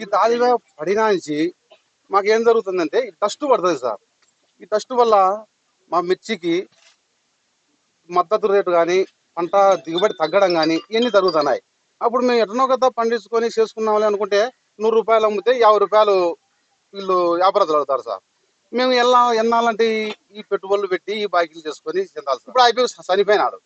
ఈ తాలిగా పడినా నుంచి మాకు ఏం జరుగుతుందంటే ఈ డస్ట్ పడుతుంది సార్. ఈ డస్ట్ వల్ల మా మిర్చికి మద్దతు రేటు కానీ పంట దిగుబడి తగ్గడం కానీ ఇవన్నీ జరుగుతున్నాయి. అప్పుడు మేము ఎట్లనో కదా పండించుకొని చేసుకున్నామని అనుకుంటే నూరు రూపాయలు అమ్మితే యాభై రూపాయలు వీళ్ళు వ్యాపారస్తులు అడుగుతారు సార్. మేము ఎలా ఎన్నాలంటే ఈ- పెట్టుబడులు పెట్టి ఈ బాకీలు చేసుకొని చెందాలి సార్. ఇప్పుడు అయిపోయి చనిపోయినాడు.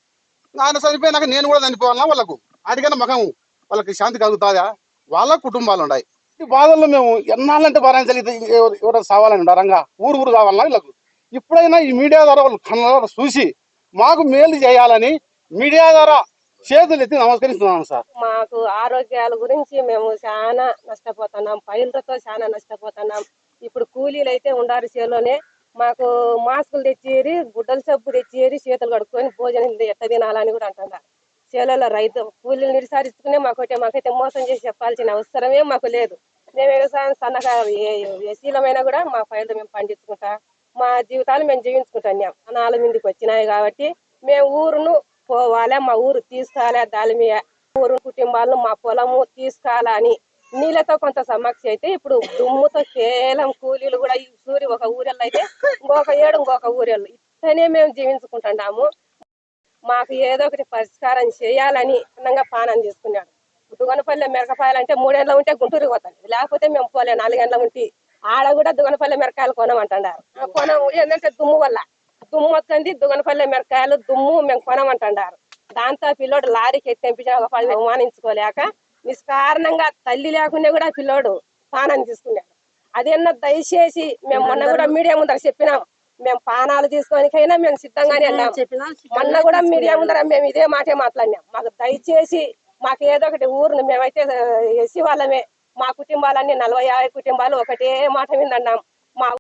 ఆయన చనిపోయినాక నేను కూడా చనిపోవాలన్నా వాళ్ళకు? అడిగిన మగం వాళ్ళకి శాంతి కలుగుతుందా? వాళ్ళ కుటుంబాలు ఉన్నాయి ఈ బాధల్లో మేము ఎన్నాళ్ళంటే భరించాలి ఇది ఎవరు- ఎవరైనా సావాలని రంగా. ఊరు ఊరు కావాలన్నా వీళ్ళకు. ఇప్పుడైనా ఈ మీడియా ద్వారా వాళ్ళు కళ్ళ చూసి మాకు మేలు చేయాలని మీడియా ద్వారా చేతులు ఎత్తి నమస్కరిస్తున్నాను సార్. మాకు ఆరోగ్యాల గురించి మేము చాలా నష్టపోతున్నాం. పైలతో చాలా నష్టపోతున్నాం. ఇప్పుడు కూలీలు అయితే ఉండారు చేలోనే. మాకు మాస్కులు తెచ్చేరి గుడ్డల సబ్బు తెచ్చేరి చేతులు కడుక్కొని భోజనం ఎట్ట తినాలని కూడా అంటున్నారు. చేలలో రైతు కూలీలు నిరిసారిస్తుకునే మాకైతే మాకైతే మోసం చేసి చెప్పాల్సిన అవసరమే మాకు లేదు. మేము వ్యవసాయం సన్నగా ఎసీలమైనా కూడా మా పైలు మేము పండించుకుంటా మా జీవితాలు మేము జీవించుకుంటున్నాం నాలుగు మందికి వచ్చినాయి కాబట్టి మేము ఊరును పోవాలా మా ఊరు తీసుకోవాలా దాని మీద ఊరు కుటుంబాలను మా పొలము తీసుకోవాలని నీళ్ళతో కొంత సమస్య అయితే ఇప్పుడు దుమ్ముతో కేవలం కూలీలు కూడా ఈ సూరి ఒక ఊరెళ్ళు అయితే ఇంకొక ఏడు ఇంకొక ఊరెళ్ళు ఇట్లనే మేము జీవించుకుంటున్నాము. మాకు ఏదో ఒకటి పరిష్కారం చేయాలని అందంగా పానం చేసుకున్నాడు. దుగనపల్లె మిరపకాయలు అంటే మూడేళ్ళ ఉంటే గుంటూరు పోతాను. లేకపోతే మేము పోలే నాలుగేళ్ళ ఉంటే ఆడ కూడా దుగనపల్లె మిరకాయలు కొనమంటున్నారు. ఆ కొనం ఏంటంటే దుమ్ము వల్ల. దుమ్ము వస్తుంది దుగనపల్లె మిరకాయలు దుమ్ము మేము కొనమంటున్నారు. దాంతో పిల్లోడు లారీకి ఎత్తి తెంపించిన ఒక పది అవమానించుకోలేక నిష్కారణంగా తల్లి లేకుండా కూడా పిల్లోడు పానం తీసుకున్నాడు. అదేనా దయచేసి మేము మొన్న కూడా మీడియా ముందర చెప్పినాం. మేము పానాలు తీసుకోనికైనా మేము సిద్ధంగానే వెళ్ళాం. మొన్న కూడా మీడియా ముందర మేము ఇదే మాటే మాట్లాడినాం. మాకు దయచేసి మాకు ఏదో ఒకటి ఊరు మేమైతే ఎస్సీ వాళ్ళమే మా కుటుంబాలన్నీ నలభై యాభై కుటుంబాలు ఒకటే మాట మీద